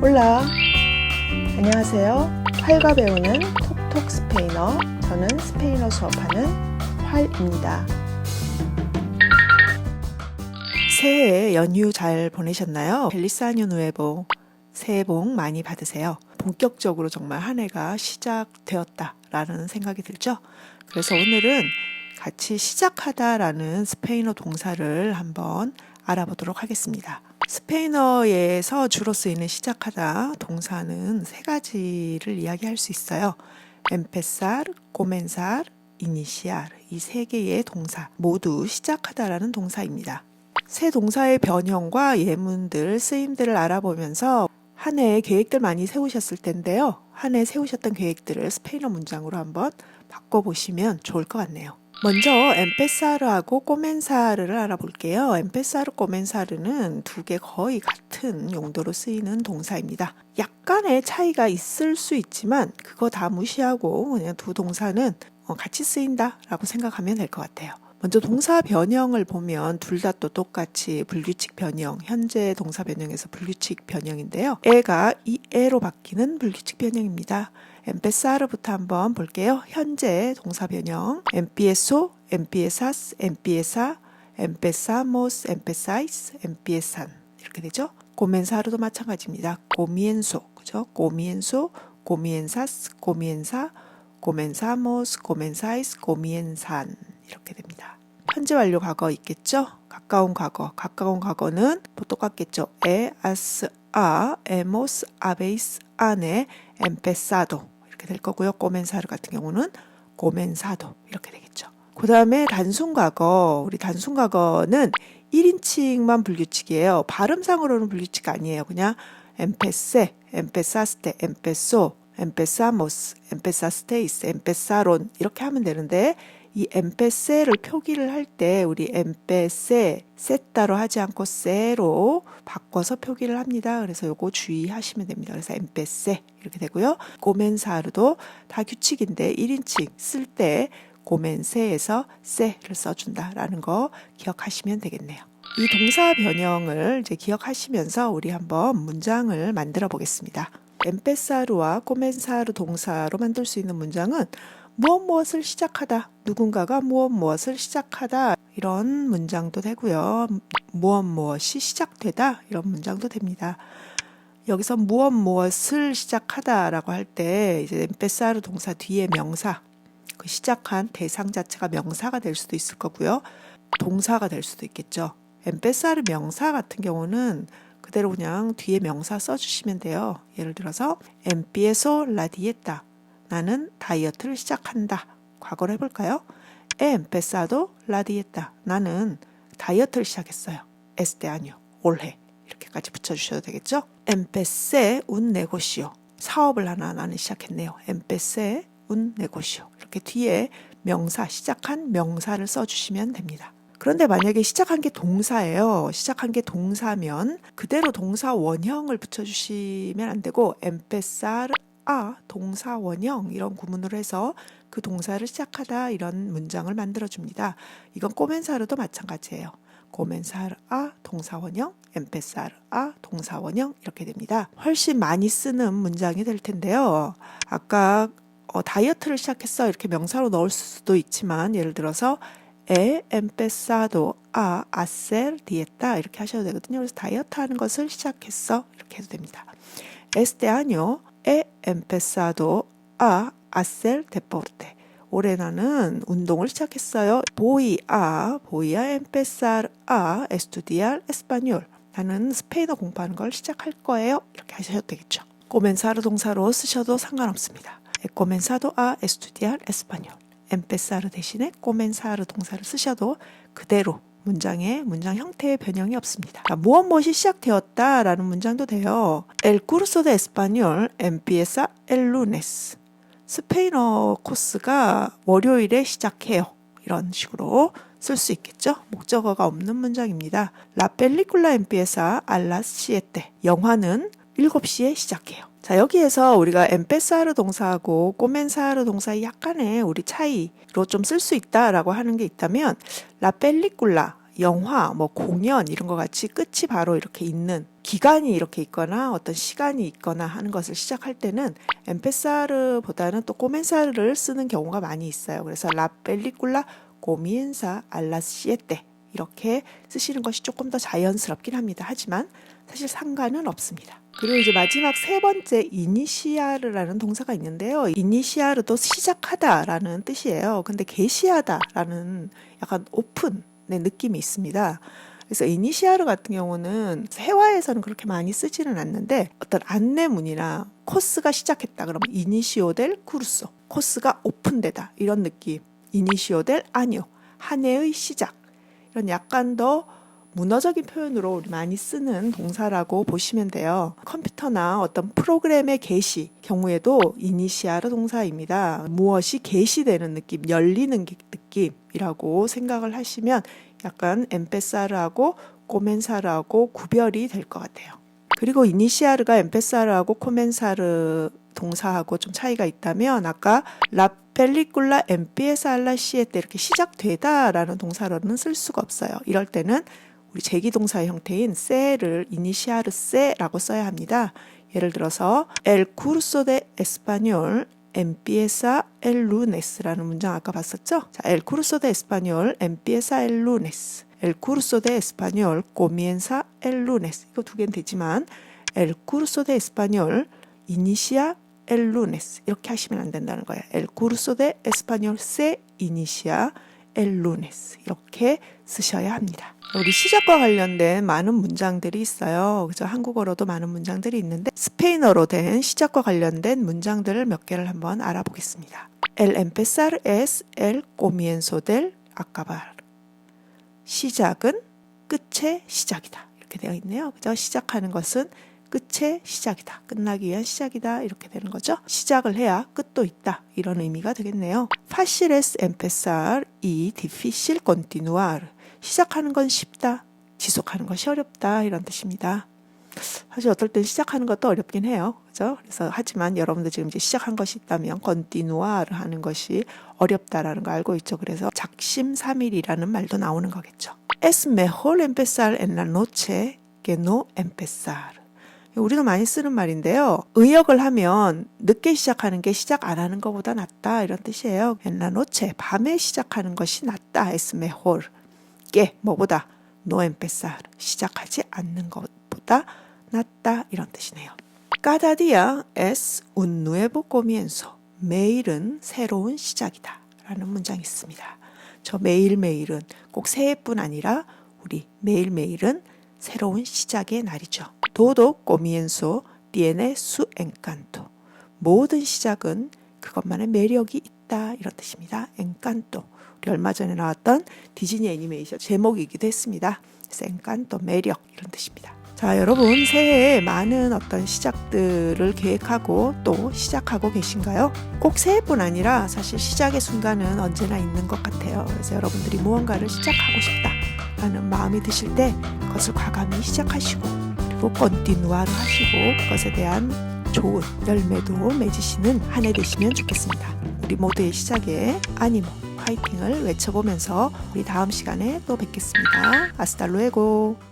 올라. 안녕하세요. 활과 배우는 톡톡 스페인어 저는 스페인어 수업하는 활입니다. 새해 연휴 잘 보내셨나요? 벨리스 아뉴 누에보 새해 복 많이 받으세요. 본격적으로 정말 한 해가 시작되었다라는 생각이 들죠? 그래서 오늘은 같이 시작하다라는 스페인어 동사를 한번 알아보도록 하겠습니다. 스페인어에서 주로 쓰이는 시작하다 동사는 세 가지를 이야기할 수 있어요. empezar, comenzar, iniciar 이 세 개의 동사 모두 시작하다라는 동사입니다. 새 동사의 변형과 예문들, 쓰임들을 알아보면서 한해 계획들 많이 세우셨을 텐데요. 한 해 세우셨던 계획들을 스페인어 문장으로 한번 바꿔보시면 좋을 것 같네요. 먼저 엠페사르하고 꼬멘사르를 알아볼게요. 엠페사르, 꼬멘사르는 두 개 거의 같은 용도로 쓰이는 동사입니다. 약간의 차이가 있을 수 있지만 그거 다 무시하고 그냥 두 동사는 어, 같이 쓰인다라고 생각하면 될 것 같아요. 먼저 동사 변형을 보면 둘 다 또 똑같이 불규칙 변형, 현재 동사 변형에서 불규칙 변형인데요. 에가 이 에로 바뀌는 불규칙 변형입니다. 엠페사르부터 한번 볼게요. 현재 동사 변형 empiezo, empiezas, empieza, empezamos, 이렇게 되죠. 고멘사르도 마찬가지입니다. comienzo, 그죠? comienzo, comienzas, comienza, comenzamos, comenzáis, comienzan 이렇게 됩니다. 현재 완료 과거 있겠죠? 가까운 과거, 가까운 과거는 뭐 똑같겠죠. e, as, a, hemos, habéis, ane, empezado 이렇게 될 거고요. 꼬멘사르 같은 경우는 꼬멘사도 이렇게 되겠죠. 그 다음에 단순 과거, 우리 단순 과거는 1인칭만 불규칙이에요. 발음상으로는 불규칙 아니에요. 그냥 empecé, empezaste, empezó, empezamos, empezasteis, empezaron 이렇게 하면 되는데 이 엠페세를 표기를 할 때 우리 엠페세 세따로 하지 않고 세로 바꿔서 표기를 합니다. 그래서 요거 주의하시면 됩니다. 그래서 엠페세 이렇게 되고요. 고멘사르도 다 규칙인데 1인칭 쓸 때 고멘세에서 세를 써준다라는 거 기억하시면 되겠네요. 이 동사 변형을 이제 기억하시면서 우리 한번 문장을 만들어 보겠습니다. 엠페사르와 꼬멘사르 동사로 만들 수 있는 문장은 무엇 무엇을 시작하다. 누군가가 무엇 무엇을 시작하다. 이런 문장도 되고요. 무엇 무엇이 시작되다. 이런 문장도 됩니다. 여기서 무엇 무엇을 시작하다라고 할 때 이제 엠페사르 동사 뒤에 명사 그 시작한 대상 자체가 명사가 될 수도 있을 거고요. 동사가 될 수도 있겠죠. 엠페사르 명사 같은 경우는 그대로 그냥 뒤에 명사 써주시면 돼요. 예를 들어서 empiezo la dieta 나는 다이어트를 시작한다. 과거로 해볼까요? Empezado la dieta. 나는 다이어트를 시작했어요. este año. 올해. 이렇게까지 붙여주셔도 되겠죠? empecé un negocio. 사업을 하나 나는 시작했네요. empecé un negocio. 이렇게 뒤에 명사, 시작한 명사를 써주시면 됩니다. 그런데 만약에 시작한 게 동사예요. 시작한 게 동사면 그대로 동사 원형을 붙여주시면 안 되고 empezar 아 동사 원형 이런 구문으로 해서 그 동사를 시작하다 이런 문장을 만들어 줍니다. 이건 꼬멘사르도 마찬가지예요. 고멘사르 아 동사 원형, 엠페사르 아 동사 원형 이렇게 됩니다. 훨씬 많이 쓰는 문장이 될 텐데요. 아까 어, 다이어트를 시작했어 이렇게 명사로 넣을 수도 있지만 예를 들어서 he empezado a hacer dieta 이렇게 하셔도 되거든요. 그래서 다이어트 하는 것을 시작했어 이렇게 해도 됩니다. año he empezado a hacer deporte. 올해 나는 운동을 시작했어요. Voy a, voy a empezar a estudiar español. 나는 스페인어 공부하는 걸 시작할 거예요. 이렇게 하셔도 되겠죠. comenza르 동사로 쓰셔도 상관없습니다. He comenzado a estudiar español. empezar 대신에 comenza르 동사를 쓰셔도 그대로 문장의 문장 형태의 변형이 없습니다. 자, 무엇 무엇이 시작되었다라는 문장도 돼요. El curso de español empieza el lunes. 스페인어 코스가 월요일에 시작해요. 이런 식으로 쓸 수 있겠죠? 목적어가 없는 문장입니다. La película empieza a las siete. 영화는 7시에 시작해요. 자, 여기에서 우리가 엠페사르 동사하고 꼬멘사르 동사의 약간의 우리 차이로 좀 쓸 수 있다라고 하는 게 있다면 라 펠리cul라 영화, 뭐 공연 이런 것 같이 끝이 바로 이렇게 있는 기간이 이렇게 있거나 어떤 시간이 있거나 하는 것을 시작할 때는 엠페사르보다는 또 꼬멘사르를 쓰는 경우가 많이 있어요. 그래서 라 a las siete 이렇게 쓰시는 것이 조금 더 자연스럽긴 합니다. 하지만 사실 상관은 없습니다. 그리고 이제 마지막 세 번째 이니시아르라는 동사가 있는데요. 이니시아르도 시작하다라는 뜻이에요. 근데 게시하다라는 약간 오픈 의 느낌이 있습니다. 그래서 이니시아르 같은 경우는 회화에서는 그렇게 많이 쓰지는 않는데 어떤 안내문이나 코스가 시작했다 그러면 이니시오 델 쿠르소 코스가 오픈되다 이런 느낌 이니시오 델 아니오 한 해의 시작 이런 약간 더 문어적인 표현으로 우리 많이 쓰는 동사라고 보시면 돼요. 컴퓨터나 어떤 프로그램의 개시 경우에도 이니시아르 동사입니다. 무엇이 개시되는 느낌, 열리는 기- 느낌이라고 생각을 하시면 약간 엠페사르하고 꼬멘사르하고 구별이 될 것 같아요. 그리고 이니시아르가 엠페사르하고 코멘사르 동사하고 좀 차이가 있다면 아까 라 empieza a las siete 이렇게 시작되다라는 동사로는 쓸 수가 없어요. 이럴 때는 우리 제기동사 의 형태인 se를 이니시아르 se라고 써야 합니다. 예를 들어서 el curso de español empieza el lunes라는 문장 아까 봤었죠? 자, el curso de español empieza el lunes. el curso de español comienza el lunes. 이거 두 개는 되지만 el curso de español inicia el lunes 이렇게 하시면 안 된다는 거예요. el curso de español se inicia lunes 이렇게 쓰셔야 합니다. 우리 시작과 관련된 많은 문장들이 있어요. 그죠? 한국어로도 많은 문장들이 있는데 스페인어로 된 시작과 관련된 문장들을 몇 개를 한번 알아보겠습니다. El empezar es el comienzo del acabar. 시작은 끝의 시작이다. 이렇게 되어 있네요. 그죠? 시작하는 것은 끝의 시작이다. 끝나기 위한 시작이다. 이렇게 되는 거죠. 시작을 해야 끝도 있다. 이런 의미가 되겠네요. Fácil es empezar y difícil continuar. 시작하는 건 쉽다. 지속하는 것이 어렵다. 이런 뜻입니다. 사실 어떨 땐 시작하는 것도 어렵긴 해요. 그죠? 그래서 하지만 여러분들 지금 이제 시작한 것이 있다면 continuar 하는 것이 어렵다라는 거 알고 있죠. 그래서 작심삼일이라는 말도 나오는 거겠죠. Es mejor empezar en la noche que no empezar. 우리도 많이 쓰는 말인데요. 의역을 하면 늦게 시작하는 게 시작 안 하는 것보다 낫다 이런 뜻이에요. La noche 밤에 시작하는 것이 낫다. Es mejor que 뭐보다 empezar 시작하지 않는 것보다 낫다 이런 뜻이네요. Es un nuevo comienzo. 매일은 새로운 시작이다. 라는 문장이 있습니다. 저 매일매일은 꼭 새해뿐 아니라 우리 매일매일은 새로운 시작의 날이죠. Todo comienzo tiene su encanto. 모든 시작은 그것만의 매력이 있다. 이런 뜻입니다. encanto. 우리 얼마 전에 나왔던 디즈니 애니메이션 제목이기도 했습니다. 그래서 매력 이런 뜻입니다. 자, 여러분 새해에 많은 어떤 시작들을 계획하고 또 시작하고 계신가요? 꼭 새해뿐 아니라 사실 시작의 순간은 언제나 있는 것 같아요. 그래서 여러분들이 무언가를 시작하고 싶다라는 마음이 드실 때 그것을 과감히 시작하시고 그리고 건띠누아를 하시고 그것에 대한 좋은 열매도 맺으시는 한 해 되시면 좋겠습니다. 우리 모두의 시작에 아니모 화이팅을 외쳐보면서 우리 다음 시간에 또 뵙겠습니다. 아스달루에고